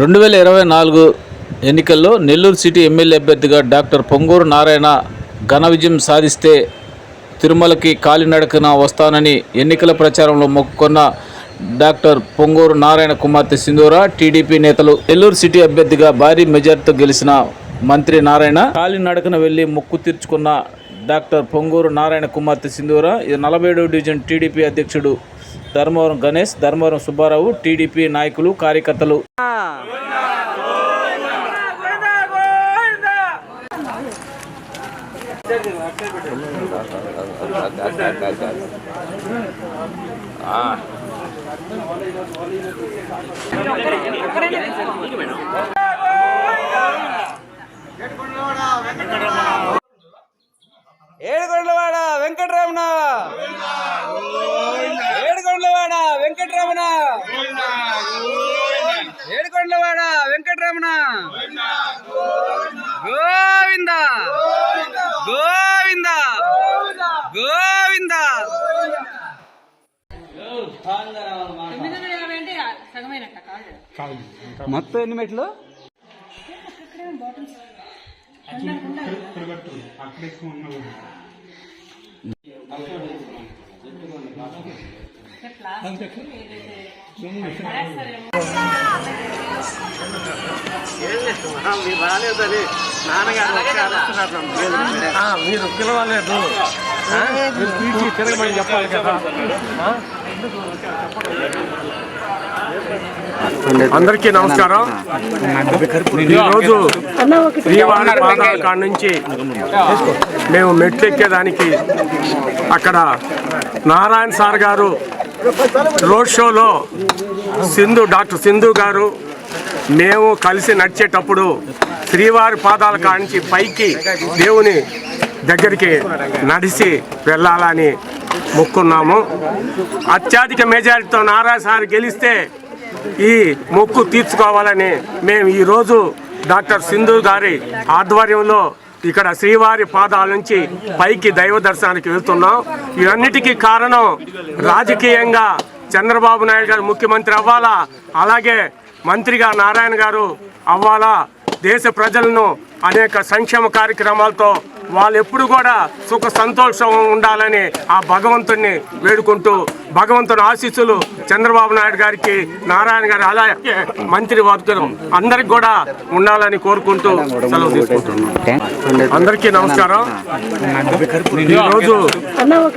రెండు వేల ఇరవై నాలుగు ఎన్నికల్లో నెల్లూరు సిటీ ఎమ్మెల్యే అభ్యర్థిగా డాక్టర్ పొంగూరు నారాయణ ఘన విజయం సాధిస్తే తిరుమలకి కాలినడకన వస్తానని ఎన్నికల ప్రచారంలో మొక్కుకున్న డాక్టర్ పొంగూరు నారాయణ కుమార్తె సింధూరా టీడీపీ నేతలు నెల్లూరు సిటీ అభ్యర్థిగా భారీ మెజార్టీతో గెలిచిన మంత్రి నారాయణ కాలినడకన వెళ్ళి మొక్కు తీర్చుకున్న డాక్టర్ పొంగూరు నారాయణ కుమార్తె సింధూరా ఇది నలభై డివిజన్ టీడీపీ అధ్యక్షుడు ధర్మవరం గణేష్ ధర్మవరం సుబ్బారావు టీడీపీ నాయకులు కార్యకర్తలు. ఏడుగొండలవాడ వెంకటరమణ. వెంకటరమణ గోవింద. గోవింద? గోవింద. తొమ్మిది వందల యాభై అంటే సగమైనట్ట కాదు మొత్తం మీరు పిలవలేదు మీరు పీచి తిరగమని చెప్పాలి కదా అందరికీ నమస్కారం. ఈరోజు శ్రీవారి పాదాల కాడ నుంచి మేము మెట్లు ఎక్కేదానికి అక్కడ నారాయణ సార్ గారు రోడ్ షోలో సింధు డాక్టర్ సింధు గారు మేము కలిసి నడిచేటప్పుడు శ్రీవారి పాదాల కానించి పైకి దేవుని దగ్గరికి నడిచి వెళ్ళాలని మొక్కున్నాము. అత్యధిక మెజారిటీతో నారాయణసారి గెలిస్తే ఈ మొక్కు తీర్చుకోవాలని మేము ఈరోజు డాక్టర్ సింధు గారి ఆధ్వర్యంలో ఇక్కడ శ్రీవారి పాదాల నుంచి పైకి దైవ దర్శనానికి వెళ్తున్నాం. ఇవన్నిటికీ కారణం రాజకీయంగా చంద్రబాబు నాయుడు గారు ముఖ్యమంత్రి అవ్వాలా అలాగే మంత్రిగా నారాయణ గారు అవ్వాలా? దేశ ప్రజలను అనేక సంక్షేమ కార్యక్రమాలతో వాళ్ళు ఎప్పుడు కూడా సుఖ సంతోషం ఉండాలని ఆ భగవంతుని వేడుకుంటూ భగవంతుని ఆశీస్సులు చంద్రబాబు నాయుడు గారికి నారాయణ గారి అలాగే మంత్రి వర్గం అందరికి కూడా ఉండాలని కోరుకుంటూ సెలవు తీసుకుంటున్నాం. అందరికీ నమస్కారం. ఈరోజు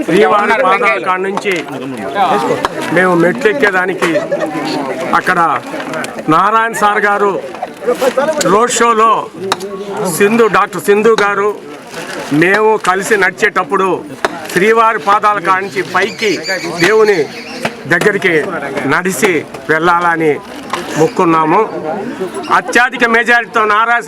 శ్రీవారి పాదాల కాడ నుంచి మేము మెట్లెక్కేదానికి అక్కడ నారాయణ సార్ గారు రోడ్ షోలో సింధు డాక్టర్ సింధు గారు మేము కలిసి నడిచేటప్పుడు శ్రీవారి పాదాల కానించి పైకి దేవుని దగ్గరికి నడిచి వెళ్ళాలని మొక్కున్నాము. అత్యధిక మెజారిటీతో నారాయణ